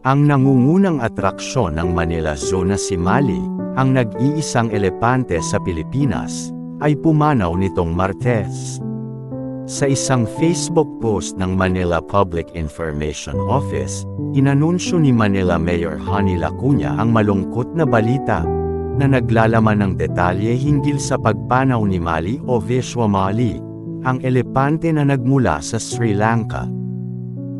Ang nangungunang atraksyon ng Manila Zoo na si Mali, ang nag-iisang elepante sa Pilipinas, ay pumanaw nitong Martes. Sa isang Facebook post ng Manila Public Information Office, inanunsyo ni Manila Mayor Honey Lacuna ang malungkot na balita na naglalaman ng detalye hinggil sa pagpanaw ni Mali o Vishwa Mali, ang elepante na nagmula sa Sri Lanka.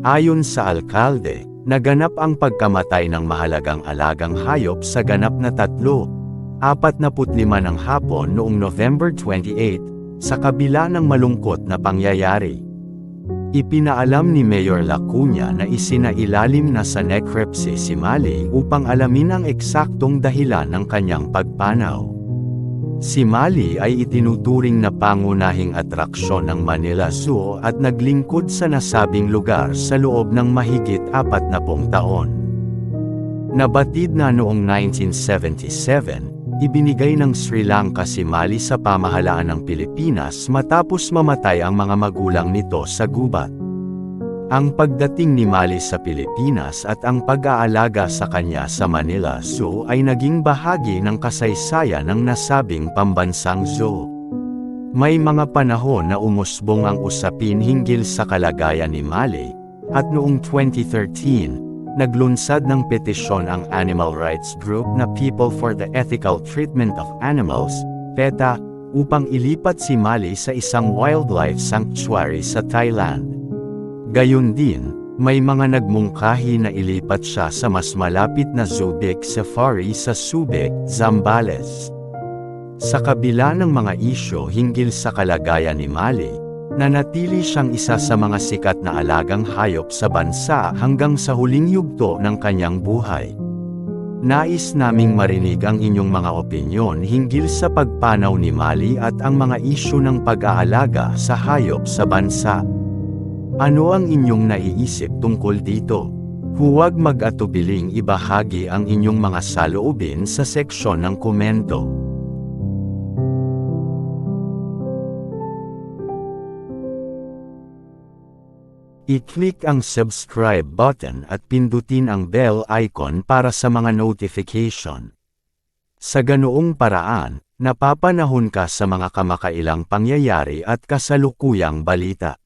Ayon sa alkalde, naganap ang pagkamatay ng mahalagang alagang hayop sa ganap na tatlo, 45 ng hapon noong November 28, sa kabila ng malungkot na pangyayari. Ipinaalam ni Mayor Lacuna na isinailalim na sa necropsy si Mali upang alamin ang eksaktong dahilan ng kanyang pagpanaw. Si Mali ay itinuturing na pangunahing atraksyon ng Manila Zoo at naglingkod sa nasabing lugar sa loob ng mahigit apat na pong taon. Nabatid na noong 1977, ibinigay ng Sri Lanka si Mali sa pamahalaan ng Pilipinas matapos mamatay ang mga magulang nito sa gubat. Ang pagdating ni Mali sa Pilipinas at ang pag-aalaga sa kanya sa Manila Zoo ay naging bahagi ng kasaysayan ng nasabing pambansang zoo. May mga panahon na umusbong ang usapin hinggil sa kalagayan ni Mali, at noong 2013, naglunsad ng petisyon ang animal rights group na People for the Ethical Treatment of Animals, PETA, upang ilipat si Mali sa isang wildlife sanctuary sa Thailand. Gayun din, may mga nagmungkahi na ilipat siya sa mas malapit na Zubik Safari sa Subic, Zambales. Sa kabila ng mga isyo hinggil sa kalagayan ni Mali, nanatili siyang isa sa mga sikat na alagang hayop sa bansa hanggang sa huling yugto ng kanyang buhay. Nais naming marinig ang inyong mga opinyon hinggil sa pagpanaw ni Mali at ang mga isyu ng pag-aalaga sa hayop sa bansa. Ano ang inyong naiisip tungkol dito? Huwag mag-atubiling ibahagi ang inyong mga saloobin sa seksyon ng komento. I-click ang subscribe button at pindutin ang bell icon para sa mga notification. Sa ganoong paraan, napapanahon ka sa mga kamakailang pangyayari at kasalukuyang balita.